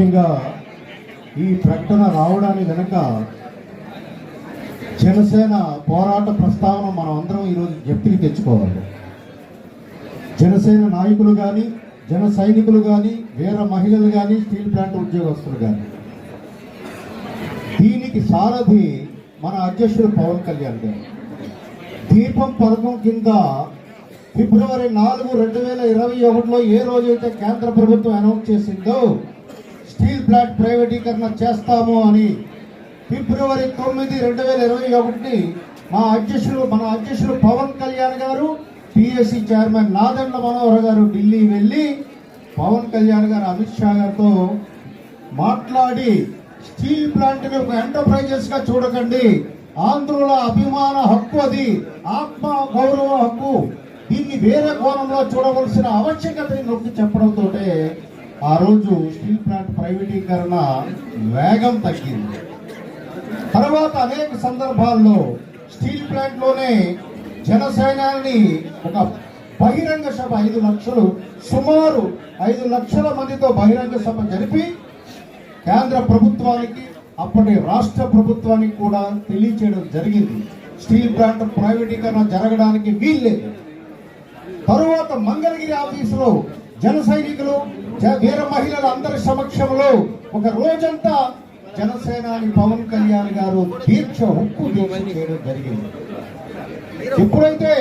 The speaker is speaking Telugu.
ముఖ్యంగా ఈ ప్రకటన రావడానికి వెనక జనసేన పోరాట ప్రస్తావన మనం అందరం ఈరోజు జప్తికి తెచ్చుకోవాలి. జనసేన నాయకులు కానీ జన సైనికులు కానీ వీర మహిళలు కానీ స్టీల్ ప్లాంట్ ఉద్యోగస్తులు కానీ దీనికి సారథి మన అధ్యక్షుడు పవన్ కళ్యాణ్ గారు. దీపం పథకం కింద ఫిబ్రవరి నాలుగు రెండు వేల ఇరవై ఒకటిలో ఏ రోజైతే కేంద్ర ప్రభుత్వం అనౌన్స్ చేసిందో స్టీల్ ప్లాంట్ ప్రైవేటీకరణ చేస్తాము అని ఫిబ్రవరి తొమ్మిది రెండు వేల ఇరవై ఒకటిని మా అధ్యక్షులు మన అధ్యక్షులు పవన్ కళ్యాణ్ గారు పిఎస్సి చైర్మన్ నాదండ మనోహర్ గారు ఢిల్లీ వెళ్ళి పవన్ కళ్యాణ్ గారు అమిత్ షా గారితో మాట్లాడి స్టీల్ ప్లాంట్ని ఒక ఎంటర్ప్రైజెస్గా చూడకండి. ఆంధ్రుల అభిమాన హక్కు అది ఆత్మ గౌరవ హక్కు. దీన్ని వేరే కోణంలో చూడవలసిన ఆవశ్యకతని నొక్కి చెప్పడంతో ఆ రోజు స్టీల్ ప్లాంట్ ప్రైవేటీకరణ వేగం తగ్గింది. తర్వాత అనేక సందర్భాల్లో స్టీల్ ప్లాంట్లోనే జనసేనాని ఒక బహిరంగ సభ ఐదు లక్షలు సుమారు ఐదు లక్షల మందితో బహిరంగ సభ జరిపి కేంద్ర ప్రభుత్వానికి అప్పటి రాష్ట్ర ప్రభుత్వానికి కూడా తెలియచేయడం జరిగింది. స్టీల్ ప్లాంట్ ప్రైవేటీకరణ జరగడానికి వీల్లేదు. తరువాత మంగళగిరి ఆఫీసులో జన సైనికులు జ- వీర మహిళల అందరి సమక్షంలో ఒక రోజంతా జనసేనాని పవన్ కళ్యాణ్ గారు దీక్ష హుక్కు దీక్ష చేయడం జరిగింది. ఎప్పుడైతే